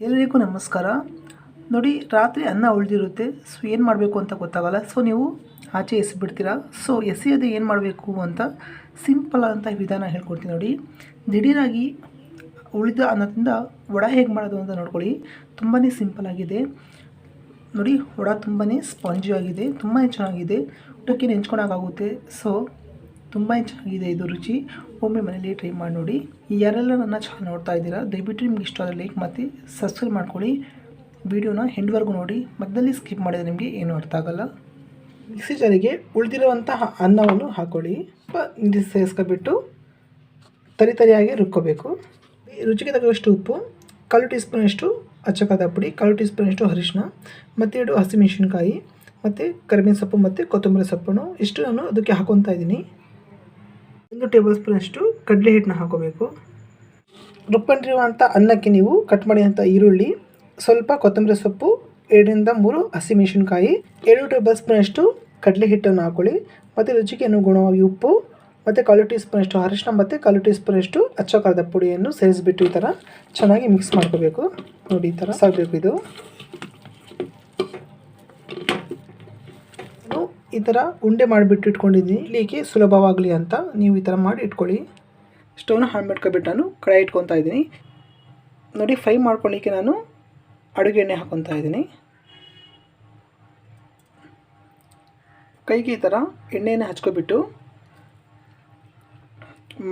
ಎಲ್ಲರಿಗೂ ನಮಸ್ಕಾರ. ನೋಡಿ, ರಾತ್ರಿ ಅನ್ನ ಉಳಿದಿರುತ್ತೆ. ಸೊ ಏನು ಮಾಡಬೇಕು ಅಂತ ಗೊತ್ತಾಗಲ್ಲ. ಸೊ ನೀವು ಆಚೆ ಎಸಿಬಿಡ್ತೀರಾ? ಸೊ ಎಸೆಯೋದು ಏನು ಮಾಡಬೇಕು ಅಂತ ಸಿಂಪಲ್ ಆದಂಥ ವಿಧಾನ ಹೇಳ್ಕೊಡ್ತೀನಿ ನೋಡಿ. ದಿಢೀರಾಗಿ ಉಳಿದ ಅನ್ನದಿಂದ ವಡ ಹೇಗೆ ಮಾಡೋದು ಅಂತ ನೋಡ್ಕೊಳ್ಳಿ. ತುಂಬಾ ಸಿಂಪಲ್ ಆಗಿದೆ. ನೋಡಿ, ವಡ ತುಂಬಾ ಸ್ಪಾಂಜಿ ಆಗಿದೆ. ತುಂಬಾ ಚೆನ್ನಾಗಿದೆ. ಊಟಕ್ಕೆ ನೆಂಚ್ಕೊಳಕ್ಕಾಗುತ್ತೆ ಸೊ ತುಂಬಾ ಚೆನ್ನಾಗಿದೆ ಇದು ರುಚಿ. ಒಮ್ಮೆ ಮನೇಲಿ ಟ್ರೈ ಮಾಡಿ ನೋಡಿ. ಯಾರೆಲ್ಲ ನನ್ನ ಚಾನಲ್ ನೋಡ್ತಾ ಇದ್ದೀರಾ, ದಯವಿಟ್ಟು ನಿಮ್ಗೆ ಇಷ್ಟ ಆದರೆ ಲೈಕ್ ಮತ್ತು ಸಬ್ಸ್ಕ್ರೈಬ್ ಮಾಡ್ಕೊಳ್ಳಿ. ವಿಡಿಯೋನ ಹೆಂಡ್ವರೆಗೂ ನೋಡಿ. ಮಧ್ಯದಲ್ಲಿ ಸ್ಕಿಪ್ ಮಾಡಿದರೆ ನಿಮಗೆ ಏನೂ ಅರ್ಥ ಆಗಲ್ಲ. ಮಿಕ್ಸಿ ಜಾರಿಗೆ ಉಳಿದಿರುವಂತಹ ಅನ್ನವನ್ನು ಹಾಕ್ಕೊಳ್ಳಿ ಸ್ವಲ್ಪ ನೀರು ಸೇರಿಸ್ಕೊಬಿಟ್ಟು ತರಿ ತರಿಯಾಗಿ ರುಬ್ಕೋಬೇಕು. ರುಚಿಗೆ ತಕ್ಕಷ್ಟು ಉಪ್ಪು, ಕಾಲು ಟೀ ಸ್ಪೂನಷ್ಟು ಅಚ್ಚಕಾದ ಪುಡಿ, ಕಾಲು ಟೀ ಸ್ಪೂನಷ್ಟು ಅರಿಶಿನ ಮತ್ತು ಎರಡು ಹಸಿಮೆಣಸಿನ್ಕಾಯಿ, ಮತ್ತು ಕರಿಬೇವಿನ ಸೊಪ್ಪು ಮತ್ತು ಕೊತ್ತಂಬರಿ ಸೊಪ್ಪನ್ನು ಇಷ್ಟು ನಾನು ಅದಕ್ಕೆ ಹಾಕೊತಾ ಇದ್ದೀನಿ. ಒಂದು ಟೇಬಲ್ ಸ್ಪೂನಷ್ಟು ಕಡಲೆ ಹಿಟ್ಟನ್ನ ಹಾಕೋಬೇಕು. ರುಬ್ಕೊಂಡಿರುವಂಥ ಅನ್ನಕ್ಕೆ ನೀವು ಕಟ್ ಮಾಡಿದಂಥ ಈರುಳ್ಳಿ, ಸ್ವಲ್ಪ ಕೊತ್ತಂಬರಿ ಸೊಪ್ಪು, ಎರಡರಿಂದ ಮೂರು ಹಸಿಮೆಣಸಿನ್ಕಾಯಿ ಎರಡು ಟೇಬಲ್ ಸ್ಪೂನಷ್ಟು ಕಡಲೆ ಹಿಟ್ಟನ್ನು ಹಾಕೊಳ್ಳಿ. ಮತ್ತು ರುಚಿಗೆ ಅನುಗುಣವಾಗಿ ಉಪ್ಪು, ಮತ್ತು ಕಾಲು ಟೀ ಸ್ಪೂನಷ್ಟು ಅರಿಶಿನ ಮತ್ತು ಕಾಲು ಟೀ ಸ್ಪೂನಷ್ಟು ಅಚ್ಚ ಖಾರದ ಪುಡಿಯನ್ನು ಸೇರಿಸ್ಬಿಟ್ಟು ಈ ಥರ ಚೆನ್ನಾಗಿ ಮಿಕ್ಸ್ ಮಾಡ್ಕೋಬೇಕು. ನೋಡಿ ಈ ಥರ ಸಾಕಬೇಕು ಇದು ನಾನು ಈ ಥರ ಉಂಡೆ ಮಾಡಿಬಿಟ್ಟು ಇಟ್ಕೊಂಡಿದ್ದೀನಿ ಇಲ್ಲಿಗೆ ಸುಲಭವಾಗಲಿ ಅಂತ ನೀವು ಈ ಥರ ಮಾಡಿ ಇಟ್ಕೊಳ್ಳಿ. ಸ್ಟವ್ನ ಹಾನ್ ಮಾಡ್ಕೊಬಿಟ್ಟು ನಾನು ಕಡಾಯಿ ಇಟ್ಕೊತಾ ಇದ್ದೀನಿ. ನೋಡಿ ಫ್ರೈ ಮಾಡ್ಕೊಳ್ಳಿಕ್ಕೆ ನಾನು ಅಡುಗೆ ಎಣ್ಣೆ ಹಾಕೊತಾ ಇದ್ದೀನಿ. ಕೈಗೆ ಈ ಥರ ಎಣ್ಣೆಯನ್ನು ಹಚ್ಕೊಬಿಟ್ಟು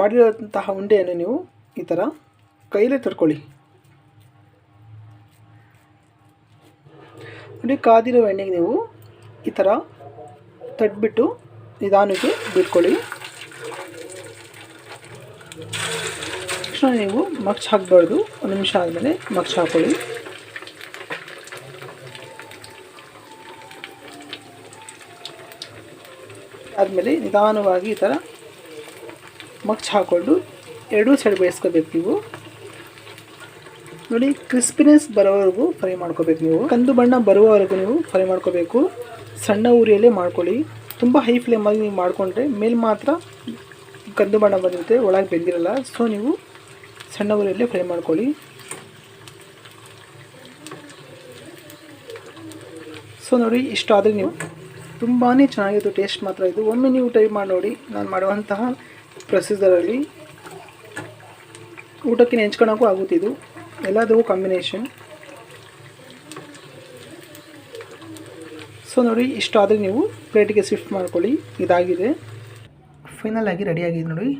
ಮಾಡಿರೋಂತಹ ಉಂಡೆಯನ್ನು ನೀವು ಈ ಥರ ಕೈಲೇ ತಡ್ಕೊಳ್ಳಿ ನೋಡಿ ಕಾದಿರೋ ಎಣ್ಣೆಗೆ ನೀವು ಈ ಥರ ತಟ್ಬಿಟ್ಟು ನಿಧಾನಕ್ಕೆ ಬಿಟ್ಕೊಳ್ಳಿ. ತಕ್ಷಣ ನೀವು ಮಗ್ಚ್ ಹಾಕ್ಬಾರ್ದು. ಒಂದು ನಿಮಿಷ ಆದಮೇಲೆ ಮಗ್ಚ್ ಹಾಕ್ಕೊಳ್ಳಿ ಆದಮೇಲೆ ನಿಧಾನವಾಗಿ ಈ ಥರ ಮಗ್ಚ್ ಹಾಕ್ಕೊಂಡು ಎರಡೂ ಸೈಡ್ ಬೇಯಿಸ್ಕೋಬೇಕು ನೀವು. ನೋಡಿ, ಕ್ರಿಸ್ಪಿನೆಸ್ ಬರೋವರೆಗೂ ಫ್ರೈ ಮಾಡ್ಕೋಬೇಕು ನೀವು. ಕಂದು ಬಣ್ಣ ಬರುವವರೆಗೂ ನೀವು ಫ್ರೈ ಮಾಡ್ಕೋಬೇಕು. ಸಣ್ಣ ಉರಿಯಲ್ಲೇ ಮಾಡ್ಕೊಳ್ಳಿ. ತುಂಬ ಹೈ ಫ್ಲೇಮಲ್ಲಿ ನೀವು ಮಾಡಿಕೊಂಡ್ರೆ ಮೇಲೆ ಮಾತ್ರ ಕಂದು ಬಣ್ಣ ಬಂದಿರುತ್ತೆ ಒಳಗೆ ಬೆಂದಿರಲ್ಲ. ಸೊ ನೀವು ಸಣ್ಣ ಉರಿಯಲ್ಲೇ ಫ್ರೈ ಮಾಡ್ಕೊಳ್ಳಿ. ಸೊ ನೋಡಿ ಇಷ್ಟ ಆದರೆ ನೀವು ತುಂಬಾ ಚೆನ್ನಾಗಿತ್ತು ಟೇಸ್ಟ್ ಮಾತ್ರ ಇದು. ಒಮ್ಮೆ ನೀವು ಟ್ರೈ ಮಾಡಿ ನೋಡಿ, ನಾನು ಮಾಡುವಂತಹ ಪ್ರೊಸೀಜರಲ್ಲಿ ಊಟಕ್ಕೆ ನೆಂಚ್ಕೊಳಕ್ಕೂ ಆಗುತ್ತಿದ್ದು ಎಲ್ಲದಕ್ಕೂ ಕಾಂಬಿನೇಷನ್ ಸೊ ನೋಡಿ ಇಷ್ಟು ಆದರೆ ನೀವು ಪ್ಲೇಟಿಗೆ ಶಿಫ್ಟ್ ಮಾಡ್ಕೊಳ್ಳಿ. ಇದಾಗಿದೆ. ಫೈನಲ್ ಆಗಿ ರೆಡಿಯಾಗಿದೆ ನೋಡಿ.